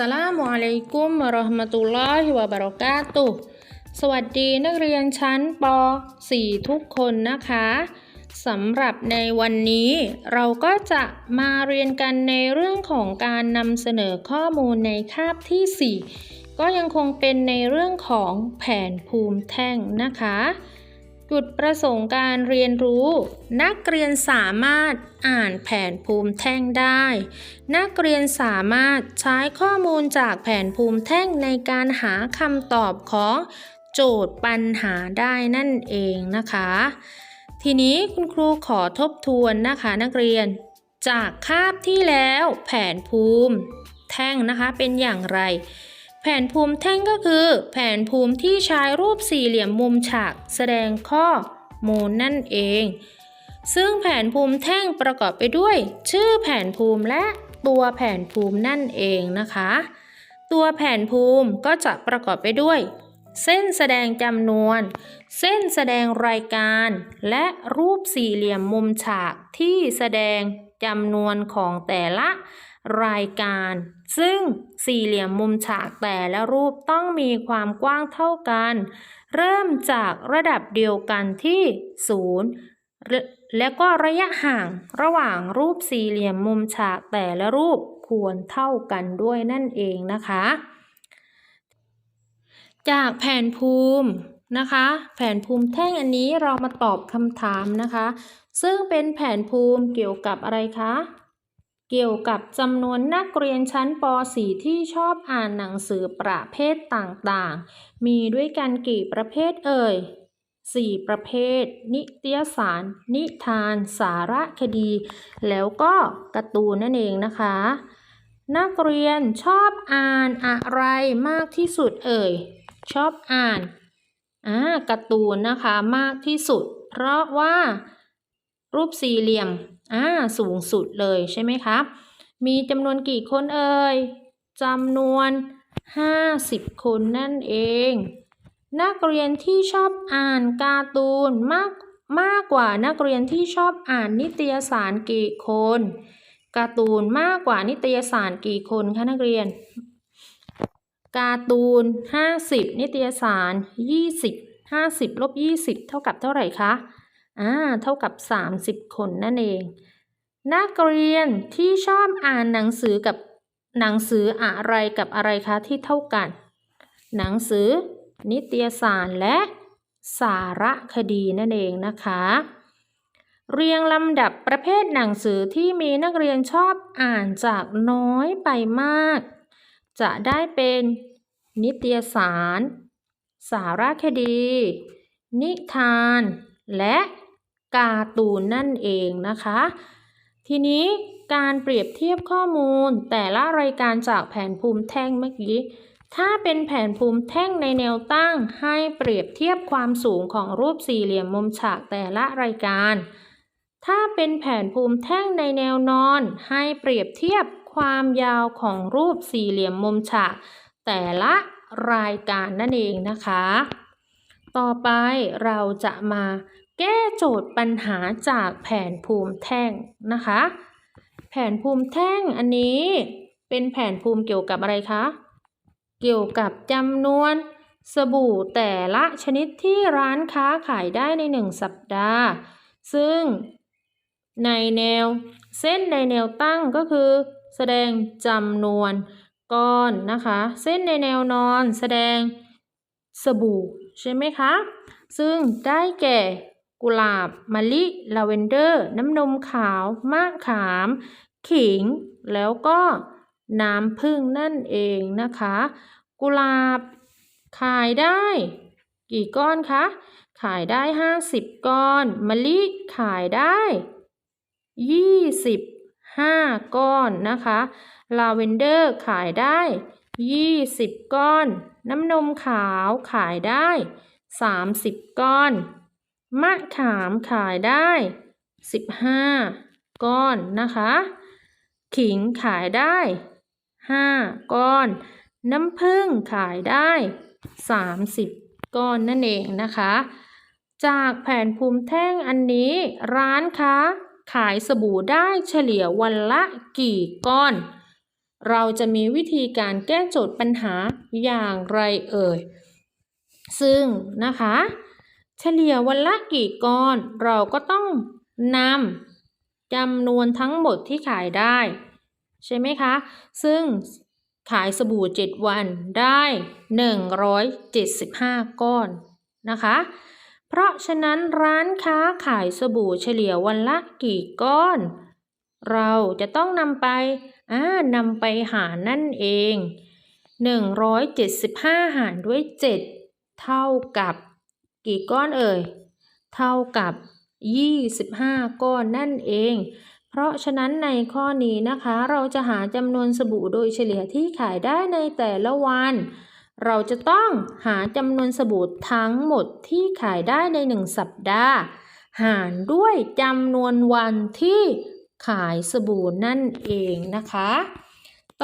สลามุอะลัยกุมวะเราะห์มะตุลลอฮิวะบะเราะกาตุสวัสดีนักเรียนชั้นป .4 ทุกคนนะคะสำหรับในวันนี้เราก็จะมาเรียนกันในเรื่องของการนำเสนอข้อมูลในคาบที่ 4 ก็ยังคงเป็นในเรื่องของแผนภูมิแท่งนะคะ จุดประสงค์การเรียนรู้ นักเรียนสามารถอ่านแผนภูมิแท่งได้ นักเรียนสามารถใช้ข้อมูลจากแผนภูมิแท่งในการหาคำตอบของโจทย์ปัญหาได้นั่นเองนะคะ ทีนี้คุณครูขอทบทวนนะคะนักเรียน จากคาบที่แล้วแผนภูมิ แท่งนะคะเป็นอย่างไร แผนภูมิแท่งก็คือ แผนภูมิที่ใช้รูปสี่เหลี่ยมมุมฉากแสดงข้อมูลนั่นเอง ซึ่งแผนภูมิแท่งประกอบไปด้วย ชื่อแผนภูมิและตัวแผนภูมินั่นเองนะคะ ตัวแผนภูมิก็จะประกอบไปด้วย เส้นแสดงจำนวน เส้นแสดงรายการ และรูปสี่เหลี่ยมมุมฉากที่แสดงจำนวนของแต่ละ รายการ ซึ่งสี่เหลี่ยมมุมฉากแต่ละรูปต้องมีความกว้างเท่ากัน เริ่มจากระดับเดียวกันที่0และและก็ระยะห่างระหว่างรูปสี่เหลี่ยมมุมฉากแต่ละรูปควรเท่ากันด้วยนั่นเองนะคะ จากแผนภูมินะคะ แผนภูมิแท่งอันนี้เรามาตอบคำถามนะคะ ซึ่งเป็นแผนภูมิเกี่ยวกับอะไรคะ เกี่ยวกับจำนวนนักเรียนชั้นป .4 ที่ชอบอ่านหนังสือประเภทต่างๆ มีด้วยกันกี่ประเภทเอ่ย 4 ประเภท นิตยสาร นิทาน สารคดี แล้วก็การ์ตูนนั่นเองนะคะ นักเรียนชอบอ่านอะไรมากที่สุดเอ่ย ชอบอ่านอ่าการ์ตูนนะคะมากที่สุด เพราะว่ารูปสี่เหลี่ยม อ่าสูงสุดเลยใช่ไหมคะ มีจำนวนกี่คนเอ่ยจำนวน 50 คนนั่นเอง นักเรียนที่ชอบอ่านการ์ตูนมากมากกว่านักเรียนที่ชอบอ่านนิตยสารกี่คนการ์ตูนมากกว่านิตยสารกี่คนคะนักเรียนการ์ตูน 50 นิตยสาร 20 50ลบ20 เท่ากับเท่าไหร่คะ อ่าเท่ากับ 30 คนนั่นเอง นักเรียนที่ชอบอ่านหนังสือกับหนังสืออะไรกับอะไรคะที่เท่ากัน หนังสือ นิตยสารและสารคดีนั่นเองนะคะ เรียงลำดับประเภทหนังสือที่มีนักเรียนชอบอ่านจากน้อยไปมาก จะได้เป็นนิตยสาร สารคดี นิทาน และ การ์ตูนนั่นเองนะคะ ทีนี้การเปรียบเทียบข้อมูลแต่ละรายการจากแผนภูมิแท่งเมื่อกี้ ถ้าเป็นแผนภูมิแท่งในแนวตั้ง ให้เปรียบเทียบความสูงของรูปสี่เหลี่ยมมุมฉากแต่ละรายการ ถ้าเป็นแผนภูมิแท่งในแนวนอน ให้เปรียบเทียบความยาวของรูปสี่เหลี่ยมมุมฉากแต่ละรายการนั่นเองนะคะ ต่อไปเราจะมา แก้โจทย์ปัญหาจากแผนภูมิแท่งนะคะ แผนภูมิแท่งอันนี้เป็นแผนภูมิเกี่ยวกับอะไรคะ เกี่ยวกับจำนวนสบู่แต่ละชนิดที่ร้านค้าขายได้ในหนึ่งสัปดาห์ ซึ่งในแนวเส้นในแนวตั้งก็คือ แสดงจำนวนก้อนนะคะ เส้นในแนวนอนแสดงสบู่ใช่ไหมคะ ซึ่งได้แก่ กุหลาบมะลิลาเวนเดอร์ น้ำนมขาวมะขาม ขิง แล้วก็น้ำผึ้งนั่นเองนะคะ กุหลาบขายได้ กี่ก้อนคะ ขายได้50ก้อน มะลิขายได้25ก้อนนะคะ ลาเวนเดอร์ขายได้20ก้อน น้ำนมขาวขายได้30ก้อน มะขามขายได้15ก้อนนะคะ ขิงขายได้5ก้อน น้ำผึ้งขายได้30ก้อนนั่นเองนะคะ จากแผนภูมิแท่งอันนี้ร้านค้าขายสบู่ได้เฉลี่ยวันละกี่ก้อน เราจะมีวิธีการแก้โจทย์ปัญหาอย่างไรเอ่ย ซึ่งนะคะ เฉลี่ยวันละกี่ก้อน เราก็ต้องนำจำนวนทั้งหมดที่ขายได้ ใช่ไหมคะ ซึ่งขายสบู่ 7 วันได้ 175 ก้อนนะคะ เพราะฉะนั้นร้านค้าขายสบู่เฉลี่ยวันละกี่ก้อน เราจะต้องนำไปอ่านำไปหารนั่นเอง 175 หารด้วย 7 เท่ากับ กี่ก้อนเอ่ย เท่ากับ 25 ก้อนนั่นเอง เพราะฉะนั้นในข้อนี้นะคะ เราจะหาจำนวนสบู่โดยเฉลี่ยที่ขายได้ในแต่ละวัน เราจะต้องหาจำนวนสบู่ทั้งหมดที่ขายได้ในหนึ่งสัปดาห์ หารด้วยจำนวนวันที่ขายสบู่นั่นเองนะคะ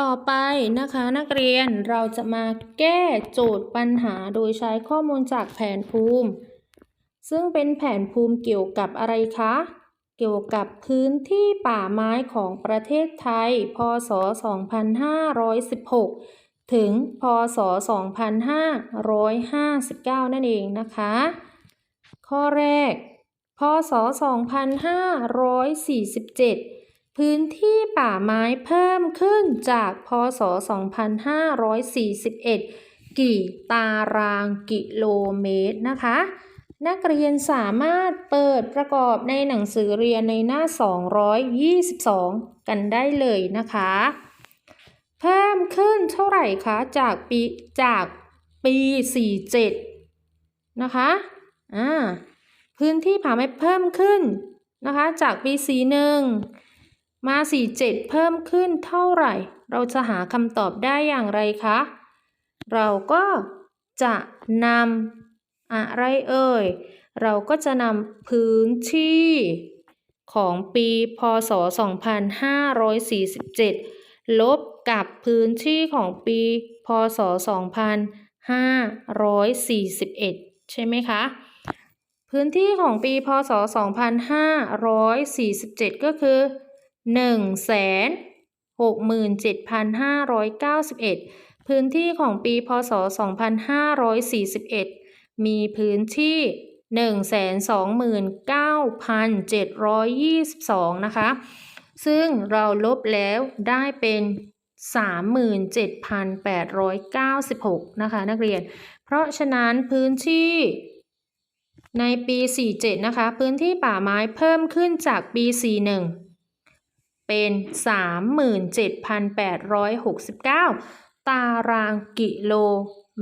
ต่อไปนะคะนักเรียนเราจะมาแก้โจทย์ปัญหาโดยใช้ข้อมูลจากแผนภูมิ ซึ่งเป็นแผนภูมิเกี่ยวกับอะไรคะ เกี่ยวกับพื้นที่ป่าไม้ของประเทศไทย พศ 2516 ถึง พศ 2559 นั่นเองนะคะ ข้อแรก พศ 2547 พื้นที่ป่าไม้เพิ่มขึ้นจากพศ 2541 กี่ตารางกิโลเมตรนะคะ นักเรียนสามารถเปิดประกอบในหนังสือเรียนในหน้า 222 กันได้เลยนะคะ เพิ่มขึ้นเท่าไหร่คะจากปีจากปี 47 นะคะอ่าพื้นที่ป่าไม้เพิ่มขึ้นนะคะ จากปี 41 มา 47 เพิ่มขึ้นเท่าไหร่ เราจะหาคำตอบได้อย่างไรคะ เราก็จะนำอะไรเอ่ย เราก็จะนำพื้นที่ของปีพศ 2547 ลบกับพื้นที่ของปีพศ 2541 ใช่ไหมคะ พื้นที่ของปีพศ 2547 ก็คือ 167,591 พื้นที่ของปีพศ 2541 มีพื้นที่ 129,722 นะคะ ซึ่งเราลบแล้วได้เป็น37,896 นะคะ นักเรียน เพราะฉะนั้นพื้นที่ในปี 47 นะคะ พื้นที่ป่าไม้เพิ่มขึ้นจากปี 41 เป็น 37,869 ตารางกิโล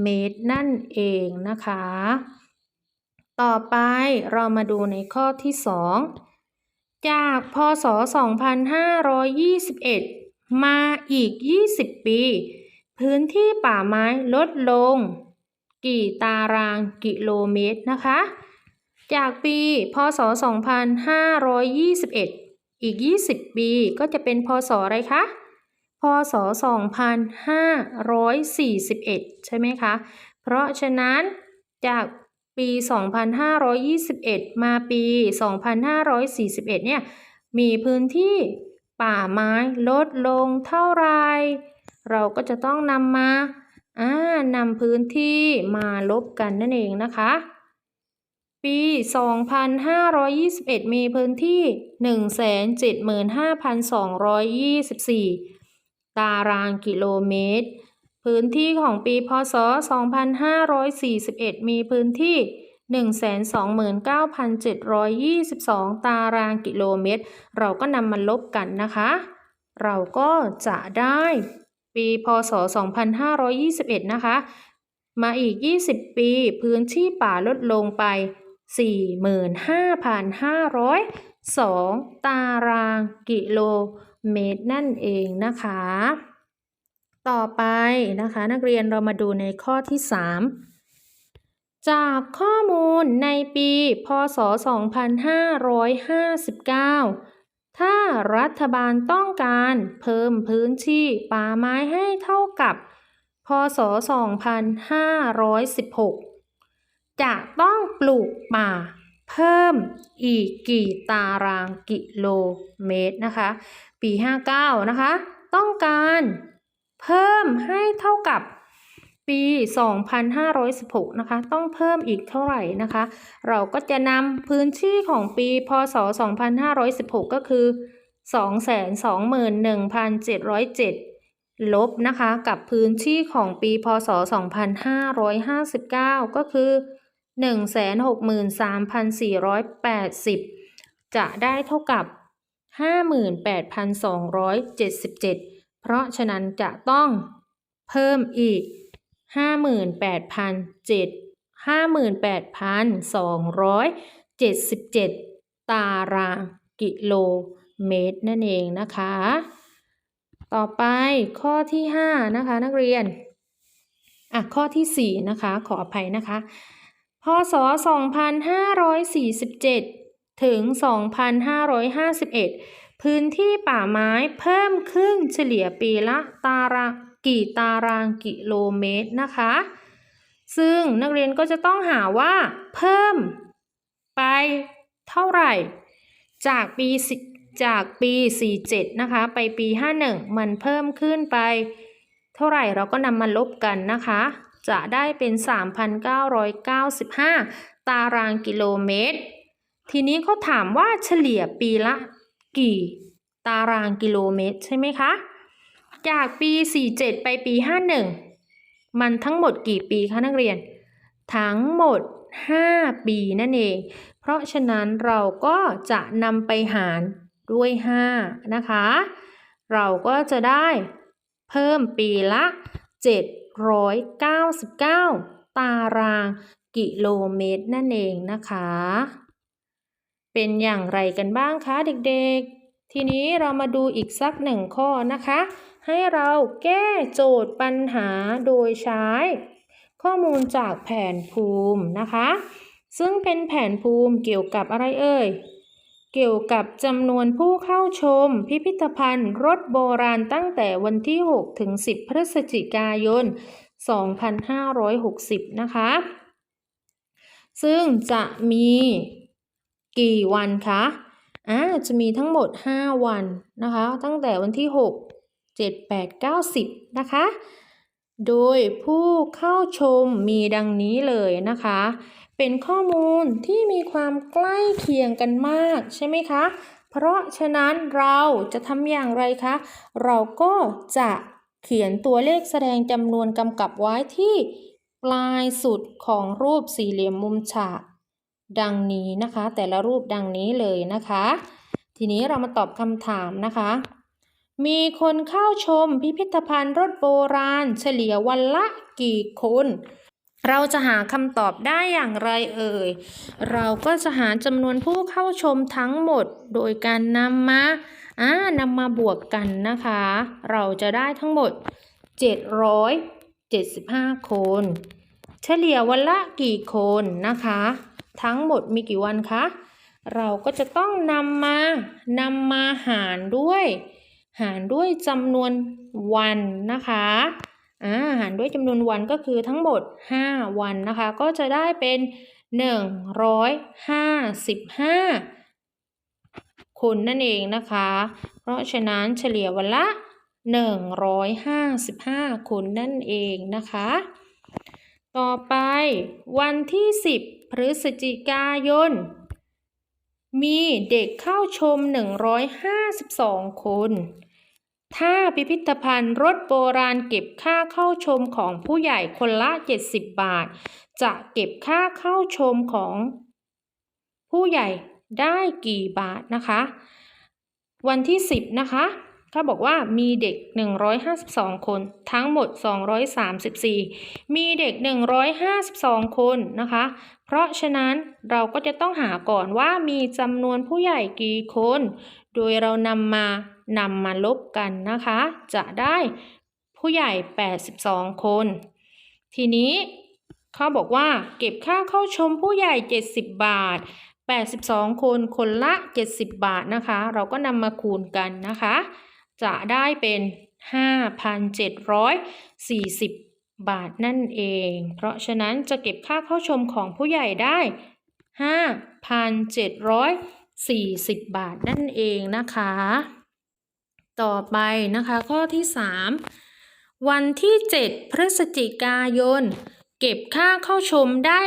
เมตรนั่นเองนะคะ ต่อไปเรามาดูในข้อที่ 2 จากพศ 2521 มาอีก 20 ปี พื้นที่ป่าไม้ลดลง กี่ตารางกิโลเมตรนะคะ จากปี พศ 2521 อีก 20 ปีก็จะเป็นพศอะไรคะพศ 2541 ใช่ไหมคะ เพราะฉะนั้นจากปี 2521 มาปี 2541 เนี่ย มีพื้นที่ป่าไม้ลดลงเท่าไร เราก็จะต้องนำมาอ่านำพื้นที่มาลบกันนั่นเองนะคะ ปี 2521 มีพื้นที่ 175,224 ตารางกิโลเมตร พื้นที่ของปีพศ 2541 มีพื้นที่ 129,722 ตารางกิโลเมตร เราก็นำมาลบกันนะคะ เราก็จะได้ ปีพศ 2521 นะคะมาอีก 20 ปี พื้นที่ป่าลดลงไป 45,502 ตารางกิโลเมตรนั่นเองนะคะ ต่อไปนะคะ นักเรียนเรามาดูในข้อที่ 3จากข้อมูลในปี พศ 2559 ถ้ารัฐบาลต้องการเพิ่มพื้นที่ป่าไม้ให้เท่ากับ พศ 2516 จะต้องปลูกป่าเพิ่มอีกกี่ตารางกิโลเมตรนะคะ ปี 59 นะคะ ต้องการเพิ่มให้เท่ากับปี 2516 นะคะ ต้องเพิ่มอีกเท่าไหร่นะคะ เราก็จะนำพื้นที่ของปี พศ 2516 ก็คือ 221,707 ลบนะคะ กับพื้นที่ของปี พศ 2559 ก็คือ 163,480 จะได้เท่ากับ 58,277 เพราะฉะนั้นจะต้องเพิ่มอีก 58,700 58,277 ตารางกิโลเมตรนั่นเองนะคะ ต่อไปข้อที่ 5 นะคะนักเรียน อะ ข้อที่ 4 นะคะ ขออภัยนะคะ พศ 2547 ถึง 2551 พื้นที่ป่าไม้เพิ่มขึ้นเฉลี่ยปีละตารางกี่ตารางกิโลเมตรนะคะ ซึ่งนักเรียนก็จะต้องหาว่า เพิ่มไปเท่าไหร่ จากปีจากปี 47 นะคะ ไปปี 51 มันเพิ่มขึ้นไป เท่าไหร่เราก็นำมาลบกันนะคะ จะได้เป็น 3,995 ตารางกิโลเมตร ทีนี้เขาถามว่าเฉลี่ยปีละกี่ตารางกิโลเมตรใช่ไหมคะ จากปี 47 ไปปี 51 มันทั้งหมดกี่ปีคะนักเรียน ทั้งหมด 5 ปีนั่นเอง เพราะฉะนั้นเราก็จะนำไปหารด้วย 5 นะคะ เราก็จะได้เพิ่มปีละ 799 ตารางกิโลเมตรนั่นเองนะคะ เป็นอย่างไรกันบ้างคะเด็กๆ ทีนี้เรามาดูอีกสักหนึ่งข้อนะคะ ให้เราแก้โจทย์ปัญหาโดยใช้ ข้อมูลจากแผนภูมินะคะ ซึ่งเป็นแผนภูมิเกี่ยวกับอะไรเอ่ย เกี่ยวกับจำนวนผู้เข้าชม พิพิธภัณฑ์รถโบราณตั้งแต่วันที่ 6 ถึง 10 พฤศจิกายน 2560 นะคะ ซึ่งจะมีกี่วันคะอ่าจะมีทั้งหมด 5 วันนะคะ ตั้งแต่วันที่ 6 7 8 9 10 นะคะ โดยผู้เข้าชมมีดังนี้เลยนะคะ เป็นข้อมูลที่มีความใกล้เคียงกันมากใช่ไหมคะ เพราะฉะนั้นเราจะทำอย่างไรคะ เราก็จะเขียนตัวเลขแสดงจำนวนกำกับไว้ที่ปลายสุดของรูปสี่เหลี่ยมมุมฉากดังนี้นะคะ แต่ละรูปดังนี้เลยนะคะ ทีนี้เรามาตอบคำถามนะคะ มีคนเข้าชมพิพิธภัณฑ์รถโบราณ เฉลี่ยวันละกี่คน เราจะหาคำตอบได้อย่างไรเอ่ย เราก็จะหาจำนวนผู้เข้าชมทั้งหมด โดยการนำมาอ่านำมาบวกกันนะคะ เราจะได้ทั้งหมด 775 คน เฉลี่ยวันละกี่คนนะคะ ทั้งหมดมีกี่วันคะ เราก็จะต้องนำมานำมาหารด้วย หารด้วยจำนวนวันนะคะอ่าหารด้วยจำนวนวันก็คือทั้งหมด 5 วันนะคะ ก็จะได้เป็น 155 คนนั่นเองนะคะ เพราะฉะนั้นเฉลี่ยวันละ 155 คนนั่นเองนะคะ ต่อไปวันที่ 10 พฤศจิกายน มีเด็กเข้าชม 152 คน ถ้าพิพิธภัณฑ์รถโบราณเก็บค่าเข้าชมของผู้ใหญ่คนละ 70 บาท จะเก็บค่าเข้าชมของผู้ใหญ่ได้กี่บาทนะคะ วันที่ 10 นะคะถ้าบอกว่ามีเด็ก 152 คนทั้งหมด 234 มีเด็ก 152 คนนะคะ เพราะฉะนั้นเราก็จะต้องหาก่อนว่ามีจำนวนผู้ใหญ่กี่คน โดยเรานำมา นำมาลบกันนะคะ จะได้ผู้ใหญ่ 82 คน ทีนี้เขาบอกว่าเก็บค่าเข้าชมผู้ใหญ่ 70 บาท 82 คนคนละ 70 บาทนะคะ เราก็นำมาคูณกันนะคะ จะได้เป็น 5,740 บาทนั่นเอง เพราะฉะนั้นจะเก็บค่าเข้าชมของผู้ใหญ่ได้ 5,740 บาทนั่นเองนะคะ ต่อไปนะคะ ข้อที่ 3 วันที่ 7 พฤศจิกายน เก็บค่าเข้าชมได้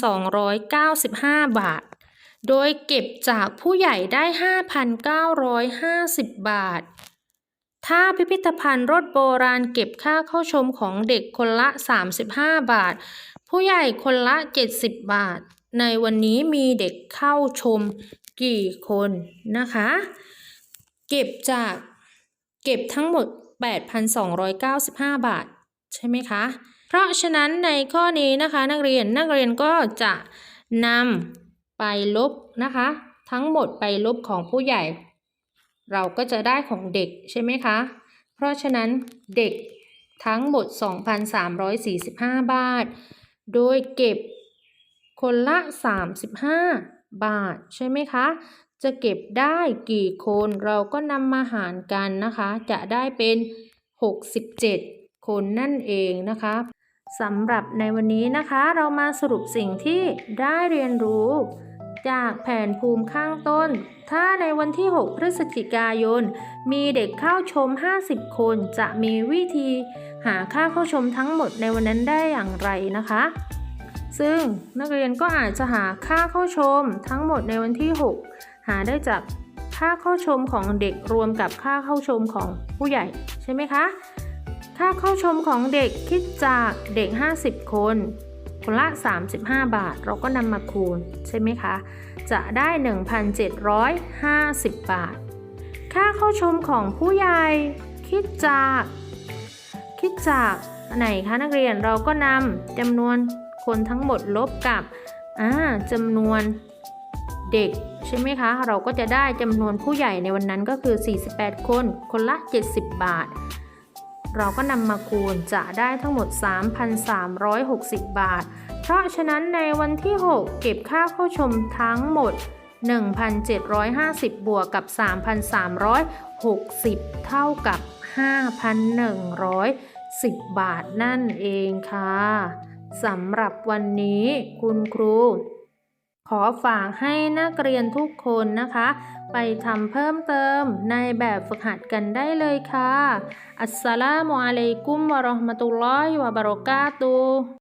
8,295 บาท โดยเก็บจากผู้ใหญ่ได้ 5,950 บาท ถ้าพิพิธภัณฑ์รถโบราณเก็บค่าเข้าชมของเด็กคนละ 35 บาท ผู้ใหญ่คนละ 70 บาท ในวันนี้มีเด็กเข้าชมกี่คนนะคะ เก็บจากเก็บทั้งหมด 8,295 บาท ใช่ไหมคะ เพราะฉะนั้นในข้อนี้นะคะนักเรียนนักเรียนก็จะนำไปลบนะคะ ทั้งหมดไปลบของผู้ใหญ่ เราก็จะได้ของเด็กใช่ไหมคะ เพราะฉะนั้นเด็กทั้งหมด 2,345 บาท โดยเก็บคนละ 35 บาทใช่ไหมคะ จะเก็บได้กี่คนเราก็นำมาหารกันนะคะ จะได้เป็น 67 คนนั่นเองนะคะสำหรับในวันนี้นะคะเรามาสรุปสิ่งที่ได้เรียนรู้ จากแผนภูมิข้างต้น ถ้าในวันที่ 6 พฤศจิกายน มีเด็กเข้าชม 50 คนจะมีวิธีหาค่าเข้าชมทั้งหมดในวันนั้นได้อย่างไรนะคะ ซึ่งนักเรียนก็อาจจะหาค่าเข้าชมทั้งหมดในวันที่ 6 หาได้จากค่าเข้าชมของเด็กรวมกับค่าเข้าชมของผู้ใหญ่ใช่ไหมคะ ค่าเข้าชมของเด็กคิดจากเด็ก 50 คน คนละ 35 บาท เราก็นำมาคูณใช่ไหมคะ จะได้ 1,750 บาท ค่าเข้าชมของผู้ใหญ่คิดจาก คิดจากไหนคะนักเรียนเราก็นำจำนวนคนทั้งหมดลบกับจำนวนเด็ก ใช่ไหมคะ เราก็จะได้จำนวนผู้ใหญ่ในวันนั้นก็คือ 48 คน คนละ 70 บาท เราก็นำมาคูณจะได้ทั้งหมด 3,360 บาท เพราะฉะนั้นในวันที่ 6 เก็บค่าเข้าชมทั้งหมด 1,750 บวกกับ 3,360 เท่ากับ 5,110 บาทนั่นเองค่ะสำหรับวันนี้คุณครู ขอฝากให้นักเรียนทุกคนนะคะ ไปทำเพิ่มเติมในแบบฝึกหัดกันได้เลยค่ะ อัสสลามุอะลัยกุมวะเราะห์มะตุลลอฮิวะบะเราะกาตุ